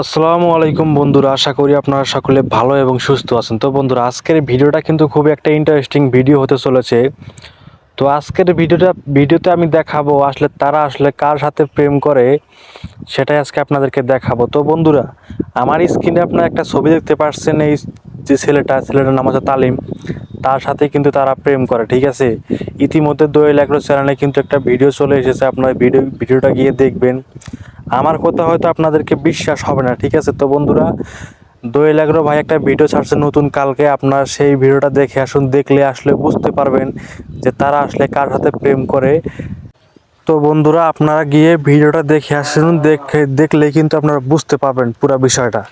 আসসালামু আলাইকুম বন্ধুরা, আশা করি আপনারা সকলে ভালো এবং সুস্থ আছেন। তো বন্ধুরা, আজকের ভিডিওটা কিন্তু খুব একটা ইন্টারেস্টিং ভিডিও হতে চলেছে। তো আজকের ভিডিওটা, ভিডিওতে আমি দেখাবো আসলে তারা আসলে কার সাথে প্রেম করে, সেটাই আজকে আপনাদেরকে দেখাবো। তো বন্ধুরা, আমার স্ক্রিনে আপনারা একটা ছবি দেখতে পাচ্ছেন, এই যে ছেলেটা, ছেলেটার নাম হচ্ছে তালিম। তার সাথে কিন্তু তারা প্রেম করে, ঠিক আছে? ইতিমধ্যে দোয়েল এগ্রো চ্যানেলে কিন্তু একটা ভিডিও চলে এসেছে, আপনারা ভিডিও ভিডিওটা গিয়ে দেখবেন। আমার কথা হয়তো আপনাদেরকে বিশ্বাস হবে না, ঠিক আছে? তো বন্ধুরা, দোয়েল লাগল ভাই একটা ভিডিও ছাড়ছে নতুন, কালকে আপনার সেই ভিডিওটা দেখে আসুন, দেখলে আসলে বুঝতে পারবেন যে তারা আসলে কার সাথে প্রেম করে। তো বন্ধুরা, আপনারা গিয়ে ভিডিওটা দেখে আসুন, দেখে, দেখলে কিন্তু আপনারা বুঝতে পারবেন পুরো বিষয়টা।